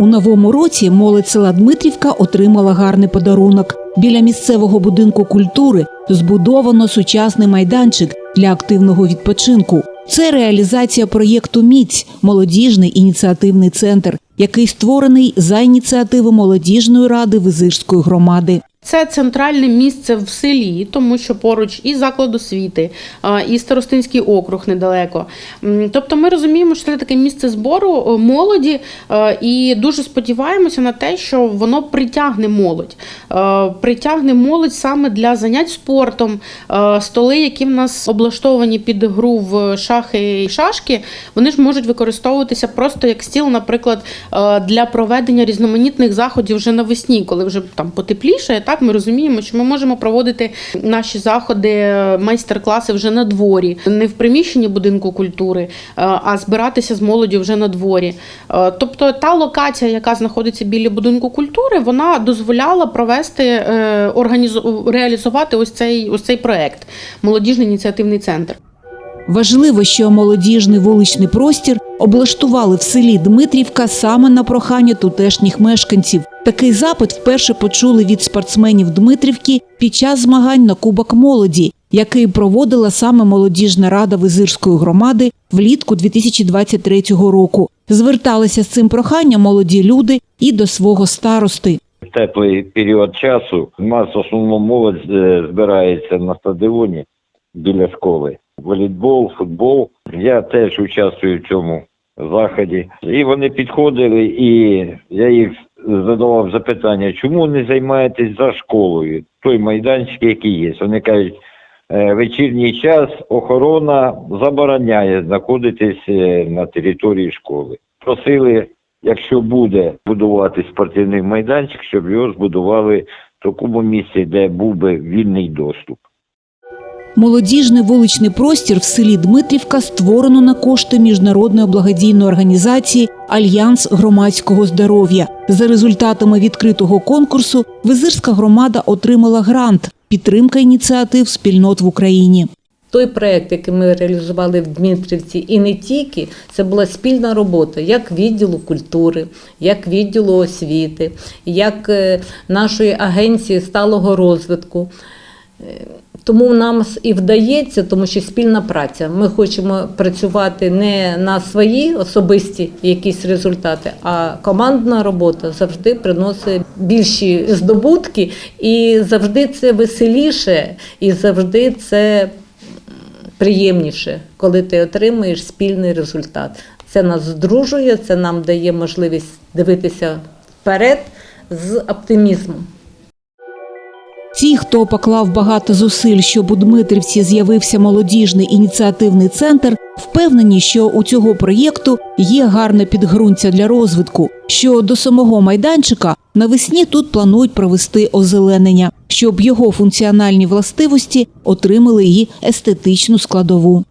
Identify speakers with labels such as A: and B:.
A: У новому році молодь села Дмитрівка отримала гарний подарунок. Біля місцевого будинку культури збудовано сучасний майданчик для активного відпочинку. Це реалізація проєкту Міць молодіжний ініціативний центр, який створений за ініціативи молодіжної ради Визирської громади.
B: Це центральне місце в селі, тому що поруч і заклад освіти, і старостинський округ недалеко. Тобто ми розуміємо, що це таке місце збору е, молоді, і дуже сподіваємося на те, що воно притягне молодь. Притягне молодь саме для занять спортом. Столи, які в нас облаштовані під гру в шахи і шашки, вони ж можуть використовуватися просто як стіл, наприклад, для проведення різноманітних заходів вже навесні, коли вже там потепліше. Так ми розуміємо, що ми можемо проводити наші заходи, е, майстер-класи вже на дворі, не в приміщенні будинку культури, е, а збиратися з молоддю вже на дворі. Е, Тобто та локація, яка знаходиться біля будинку культури, вона дозволяла провести організу... реалізувати ось цей ось цей проект молодіжний ініціативний центр.
A: Важливо, що молодіжний вуличний простір облаштували в селі Дмитрівка саме на прохання тутешніх мешканців. Такий запит вперше почули від спортсменів Дмитрівки під час змагань на Кубок молоді, який проводила саме молодіжна рада Визирської громади влітку 2023 року. Зверталися з цим проханням молоді люди і до свого старости.
C: Теплий період часу нас в основному молодь е, збирається на стадіоні біля школи. Волейбол, футбол. Я теж участвую в цьому заході. І вони підходили, і я їх задавав запитання, чому не займаєтесь за школою? Той майданчик, який є. Вони кажуть, «Е, вечірній час охорона забороняє знаходитись е, на території школи. Просили якщо буде будувати спортивний майданчик, щоб його збудували в такому місці, де був би вільний доступ.
A: Молодіжний вуличний простір в селі Дмитрівка створено на кошти міжнародної благодійної організації Альянс громадського здоров'я. За результатами відкритого конкурсу Визирська громада отримала грант підтримка ініціатив спільнот в Україні.
D: Той проект, який ми реалізували в Дмитрівці, і не тільки, це була спільна робота як відділу культури, як відділу освіти, як е, нашої агенції сталого розвитку. Тому нам і вдається, тому що спільна праця. Ми хочемо працювати не на свої особисті якісь результати, а командна робота завжди приносить більші здобутки, і завжди це веселіше, і завжди це приємніше, коли ти отримуєш спільний результат. Це нас здружує, це нам дає можливість дивитися вперед з оптимізмом.
A: Ті, хто поклав багато зусиль, щоб у Дмитрівці з'явився молодіжний ініціативний центр, впевнені, що у цього проєкту є гарне підґрунтя для розвитку. Що до самого майданчика навесні тут планують провести озеленення, щоб його функціональні властивості отримали і естетичну складову.